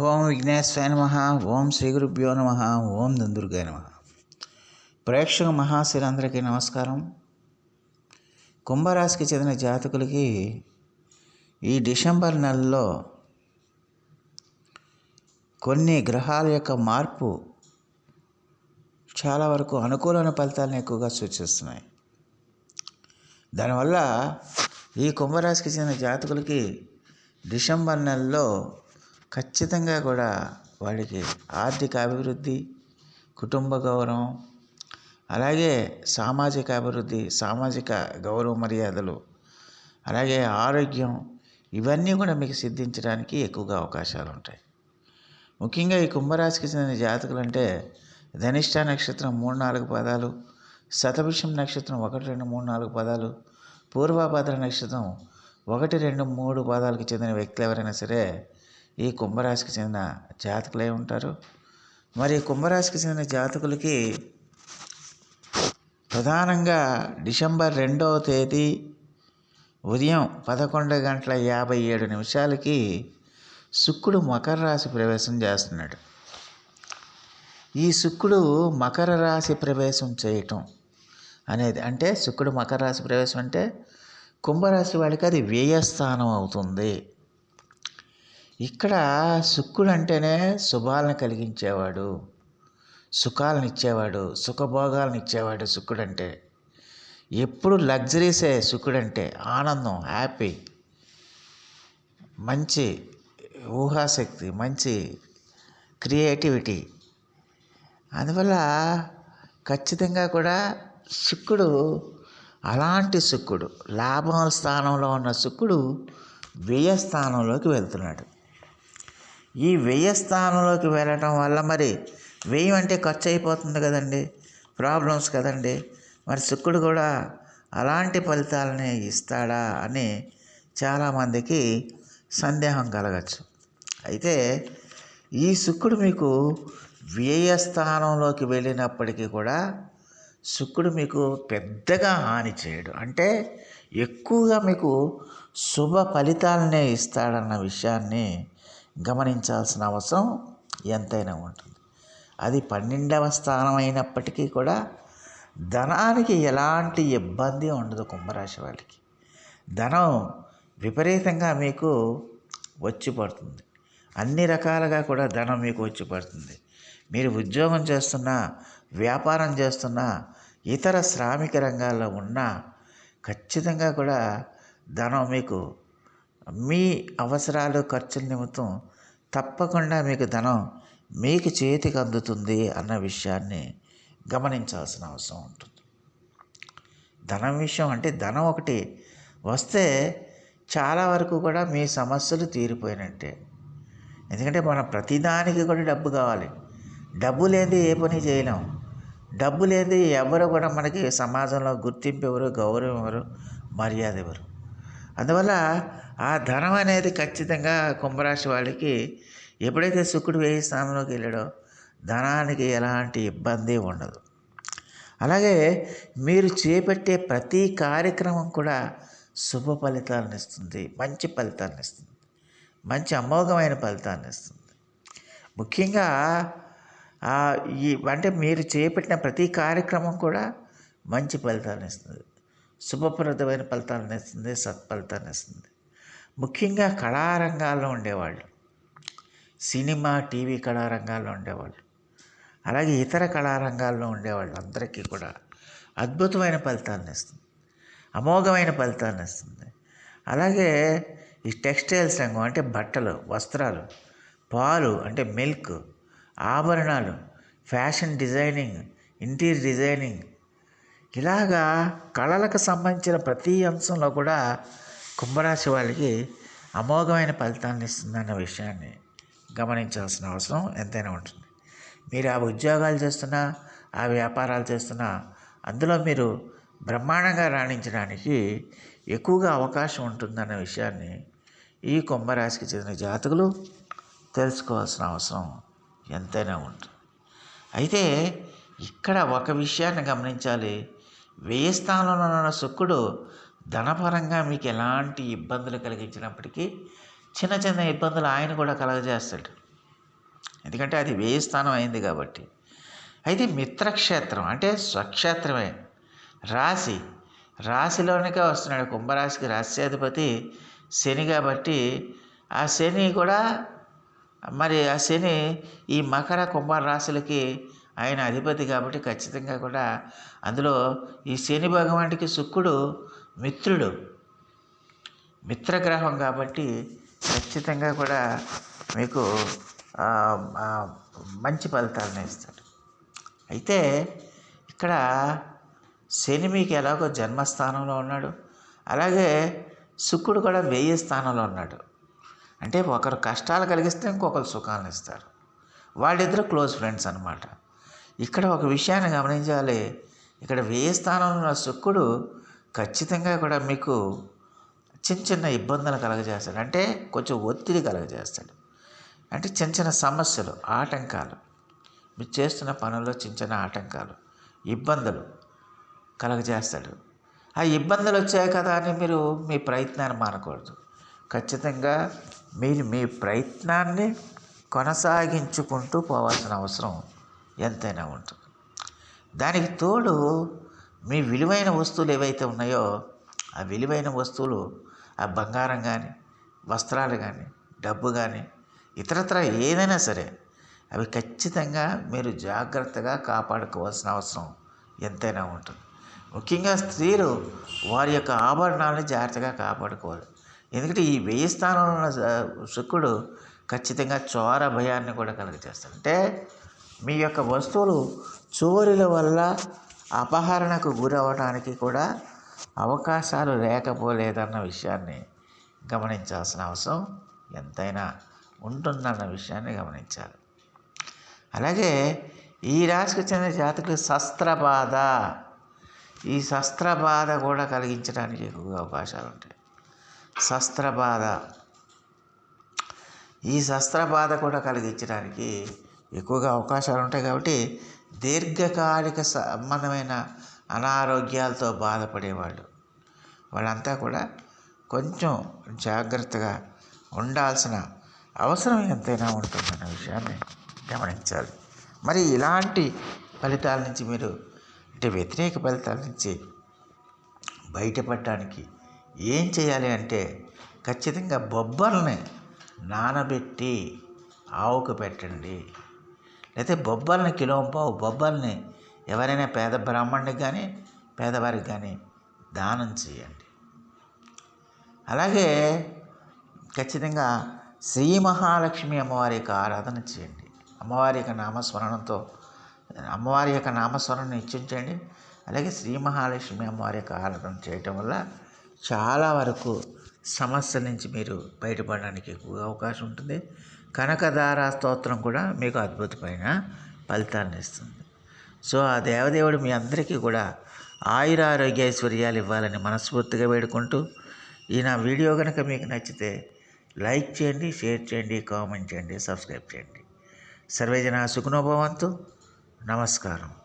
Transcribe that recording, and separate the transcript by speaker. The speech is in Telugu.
Speaker 1: ఓం విఘ్నేశ్వర నమ ఓం శ్రీ గురుభ్యో నమ ఓం దందుర్గాయ నమ. ప్రేక్షక మహాశిలందరికీ నమస్కారం. కుంభరాశికి చెందిన జాతకులకి ఈ డిసెంబర్ నెలలో కొన్ని గ్రహాల యొక్క మార్పు చాలా వరకు అనుకూలమైన ఫలితాలను ఎక్కువగా సూచిస్తున్నాయి. దానివల్ల ఈ కుంభరాశికి చెందిన జాతకులకి డిసెంబర్ నెలలో ఖచ్చితంగా కూడా వాళ్ళకి ఆర్థిక అభివృద్ధి కుటుంబ గౌరవం అలాగే సామాజిక అభివృద్ధి సామాజిక గౌరవ మర్యాదలు అలాగే ఆరోగ్యం ఇవన్నీ కూడా మీకు సిద్ధించడానికి ఎక్కువగా అవకాశాలు ఉంటాయి. ముఖ్యంగా ఈ కుంభరాశికి చెందిన జాతకులు అంటే ధనిష్ట నక్షత్రం మూడు నాలుగు పదాలు శతభిషం నక్షత్రం ఒకటి రెండు మూడు నాలుగు పదాలు పూర్వభద్ర నక్షత్రం ఒకటి రెండు మూడు పదాలకు చెందిన వ్యక్తులు ఎవరైనా సరే ఈ కుంభరాశికి చెందిన జాతకులే ఉంటారు? మరి కుంభరాశికి చెందిన జాతకులకి ప్రధానంగా డిసెంబర్ రెండవ తేదీ ఉదయం పదకొండు గంటల యాభై ఏడు నిమిషాలకి శుక్రుడు మకర రాశి ప్రవేశం చేస్తున్నాడు. ఈ శుక్రుడు మకర రాశి ప్రవేశం చేయటం అనేది అంటే శుక్రుడు మకర రాశి ప్రవేశం అంటే కుంభరాశి వాళ్ళకి అది వ్యయస్థానం అవుతుంది. ఇక్కడ శుక్రుడు అంటేనే శుభాలను కలిగించేవాడు సుఖాలను ఇచ్చేవాడు సుఖభోగాలను ఇచ్చేవాడు శుక్రుడు అంటే ఎప్పుడు లగ్జరీసే శుక్రుడు అంటే ఆనందం హ్యాపీ మంచి ఊహాశక్తి మంచి క్రియేటివిటీ. అందువల్ల ఖచ్చితంగా కూడా శుక్రుడు అలాంటి శుక్రుడు లాభం స్థానంలో ఉన్న శుక్రుడు వ్యయ స్థానంలోకి వెళ్తున్నాడు. ఈ వెయ్యి స్థానంలోకి వెళ్ళటం వల్ల మరి వ్యయం అంటే ఖర్చు అయిపోతుంది కదండి. ప్రాబ్లమ్స్ కదండి. మరి శుక్రుడు కూడా అలాంటి ఫలితాలని ఇస్తాడా అని చాలామందికి సందేహం కలగచ్చు. అయితే ఈ శుక్రుడు మీకు వ్యయ స్థానంలోకి వెళ్ళినప్పటికీ కూడా శుక్రుడు మీకు పెద్దగా హాని చేయడు. అంటే ఎక్కువగా మీకు శుభ ఫలితాలనే ఇస్తాడన్న విషయాన్ని గమనించాల్సిన అవసరం ఎంతైనా ఉంటుంది. అది పన్నెండవ స్థానం అయినప్పటికీ కూడా ధనానికి ఎలాంటి ఇబ్బంది ఉండదు కుంభరాశి వాళ్ళకి. ధనం విపరీతంగా మీకు వచ్చి పడుతుంది. అన్ని రకాలుగా కూడా ధనం మీకు వచ్చి పడుతుంది. మీరు ఉద్యోగం చేస్తున్నా వ్యాపారం చేస్తున్నా ఇతర శ్రామిక రంగాల్లో ఉన్నా ఖచ్చితంగా కూడా ధనం మీకు మీ అవసరాలు ఖర్చుల నిమిత్తం తప్పకుండా మీకు ధనం మీకు చేతికి అందుతుంది అన్న విషయాన్ని గమనించాల్సిన అవసరం ఉంటుంది. ధనం విషయం అంటే ధనం ఒకటి. వస్తే చాలా వరకు కూడా మీ సమస్యలు తీరిపోయినట్టే. ఎందుకంటే మన ప్రతిదానికి కూడా డబ్బు కావాలి. డబ్బు లేనిది ఏ పని చేయలేం. డబ్బు లేనిది ఎవరు కూడా మనకి సమాజంలో గుర్తింపు ఎవరు గౌరవం ఎవరు మర్యాద ఎవరు. అందువల్ల ఆ ధనం అనేది ఖచ్చితంగా కుంభరాశి వాళ్ళకి ఎప్పుడైతే శుక్రుడు వేయి స్థానంలోకి వెళ్ళాడో ధనానికి ఎలాంటి ఇబ్బంది ఉండదు. అలాగే మీరు చేపట్టే ప్రతి కార్యక్రమం కూడా శుభ ఫలితాలను ఇస్తుంది. మంచి ఫలితాలను ఇస్తుంది. మంచి అమోఘమైన ఫలితాన్ని ఇస్తుంది. ముఖ్యంగా ఈ అంటే మీరు చేపట్టిన ప్రతి కార్యక్రమం కూడా మంచి ఫలితాలను ఇస్తుంది. శుభప్రదమైన ఫలితాలను ఇస్తుంది సత్ఫలితాన్ని ఇస్తుంది. ముఖ్యంగా కళారంగాల్లో ఉండేవాళ్ళు సినిమా టీవీ కళారంగాల్లో ఉండేవాళ్ళు అలాగే ఇతర కళారంగాల్లో ఉండేవాళ్ళు అందరికీ కూడా అద్భుతమైన ఫలితాలను ఇస్తుంది అమోఘమైన ఫలితాలను ఇస్తుంది. అలాగే ఈ టెక్స్టైల్స్ రంగం అంటే బట్టలు వస్త్రాలు పాలు అంటే మిల్క్ ఆభరణాలు ఫ్యాషన్ డిజైనింగ్ ఇంటీరియర్ డిజైనింగ్ ఇలాగా కళలకు సంబంధించిన ప్రతి అంశంలో కూడా కుంభరాశి వాళ్ళకి అమోఘమైన ఫలితాన్ని ఇస్తుందన్న విషయాన్ని గమనించాల్సిన అవసరం ఎంతైనా ఉంటుంది. మీరు ఆ ఉద్యోగాలు చేస్తున్నా ఆ వ్యాపారాలు చేస్తున్నా అందులో మీరు బ్రహ్మాండంగా రాణించడానికి ఎక్కువగా అవకాశం ఉంటుందన్న విషయాన్ని ఈ కుంభరాశికి చెందిన జాతకులు తెలుసుకోవాల్సిన అవసరం ఎంతైనా ఉంటుంది. అయితే ఇక్కడ ఒక విషయాన్ని గమనించాలి. వ్యయ స్థానంలో ఉన్న శుక్రుడు ధనపరంగా మీకు ఎలాంటి ఇబ్బందులు కలిగించినప్పటికీ చిన్న చిన్న ఇబ్బందులు ఆయన కూడా కలగజేస్తాడు. ఎందుకంటే అది వేయి స్థానం అయింది కాబట్టి. అయితే మిత్రక్షేత్రం అంటే స్వక్షేత్రమే. రాశి. రాశిలోనికే వస్తున్నాడు. కుంభరాశికి రాశ్యాధిపతి శని కాబట్టి ఆ శని కూడా మరి ఆ శని ఈ మకర కుంభ రాశులకి ఆయన అధిపతి కాబట్టి ఖచ్చితంగా కూడా అందులో ఈ శని భగవానుడికి శుక్రుడు మిత్రుడు మిత్రగ్రహం కాబట్టి ఖచ్చితంగా కూడా మీకు మంచి ఫలితాలను ఇస్తాడు. అయితే ఇక్కడ శని మీకు ఎలాగో జన్మస్థానంలో ఉన్నాడు అలాగే శుక్రుడు కూడా వెయ్యి స్థానంలో ఉన్నాడు. అంటే ఒకరు కష్టాలు కలిగిస్తే ఇంకొకరు సుఖాలను ఇస్తారు. వాళ్ళిద్దరు క్లోజ్ ఫ్రెండ్స్ అనమాట ఇక్కడ ఒక విషయాన్ని గమనించాలి. ఇక్కడ వేయి స్థానంలో ఉన్న శుక్రుడు ఖచ్చితంగా కూడా మీకు చిన్న చిన్న ఇబ్బందులు కలగజేస్తాడు. అంటే కొంచెం ఒత్తిడి కలగజేస్తాడు. అంటే చిన్న చిన్న సమస్యలు ఆటంకాలు. మీరు చేస్తున్న పనుల్లో చిన్న చిన్న ఆటంకాలు ఇబ్బందులు కలగజేస్తాడు. ఆ ఇబ్బందులు వచ్చాయి కదా అని మీరు మీ ప్రయత్నాన్ని మానకూడదు. ఖచ్చితంగా మీరు మీ ప్రయత్నాన్ని కొనసాగించుకుంటూ పోవాల్సిన అవసరం ఎంతైనా ఉంటుంది. దానికి తోడు మీ విలువైన వస్తువులు ఏవైతే ఉన్నాయో ఆ విలువైన వస్తువులు ఆ బంగారం కానీ వస్త్రాలు కానీ డబ్బు కానీ ఇతరత్ర ఏదైనా సరే అవి ఖచ్చితంగా మీరు జాగ్రత్తగా కాపాడుకోవాల్సిన అవసరం ఎంతైనా ఉంటుంది. ముఖ్యంగా స్త్రీలు వారి యొక్క ఆభరణాలను జాగ్రత్తగా కాపాడుకోవాలి. ఎందుకంటే ఈ వెయ్యి స్థానంలో ఉన్న శుక్రుడు ఖచ్చితంగా చోర భయాన్ని కూడా కలుగజేస్తాడు. అంటే మీ యొక్క వస్తువులు చోరీల వల్ల అపహరణకు గురవడానికి కూడా అవకాశాలు లేకపోలేదన్న విషయాన్ని గమనించాల్సిన అవసరం ఎంతైనా ఉంటుందన్న విషయాన్ని గమనించాలి. అలాగే ఈ రాశికి చెందిన జాతకులు శస్త్రబాధ. ఈ శస్త్రబాధ కూడా కలిగించడానికి ఎక్కువగా అవకాశాలు ఉంటాయి. శస్త్రబాధ. ఈ శస్త్రబాధ కూడా కలిగించడానికి ఎక్కువగా అవకాశాలు ఉంటాయి కాబట్టి దీర్ఘకాలిక సంబంధమైన అనారోగ్యాలతో బాధపడేవాళ్ళు. వాళ్ళంతా కూడా కొంచెం జాగ్రత్తగా ఉండాల్సిన అవసరం ఎంతైనా ఉంటుందన్న విషయాన్ని గమనించాలి. మరి ఇలాంటి ఫలితాల నుంచి మీరు అంటే వ్యతిరేక ఫలితాల నుంచి బయటపడటానికి ఏం చేయాలి అంటే ఖచ్చితంగా బొబ్బర్ని నానబెట్టి ఆవుకు పెట్టండి. అయితే బొబ్బల్ని కిలో పావు ఎవరైనా పేద బ్రాహ్మణుడికి కానీ పేదవారికి కానీ దానం చేయండి. అలాగే ఖచ్చితంగా శ్రీ మహాలక్ష్మి అమ్మవారి యొక్క ఆరాధన చేయండి. అమ్మవారి యొక్క నామస్మరణంతో అమ్మవారి యొక్క నామస్మరణ ఇచ్చించండి అలాగే శ్రీ మహాలక్ష్మి అమ్మవారి యొక్క ఆరాధన చేయటం వల్ల చాలా వరకు సమస్యల నుంచి మీరు బయటపడడానికి ఎక్కువగా అవకాశం ఉంటుంది. కనకధార స్తోత్రం కూడా మీకు అద్భుతమైన ఫలితాన్ని ఇస్తుంది. సో ఆ దేవదేవుడు మీ అందరికీ కూడా ఆయుర ఇవ్వాలని మనస్ఫూర్తిగా వేడుకుంటూ ఈ నా వీడియో కనుక మీకు నచ్చితే లైక్ చేయండి షేర్ చేయండి కామెంట్ చేయండి సబ్స్క్రైబ్ చేయండి. సర్వేజన సుఖనోభవంతు నమస్కారం.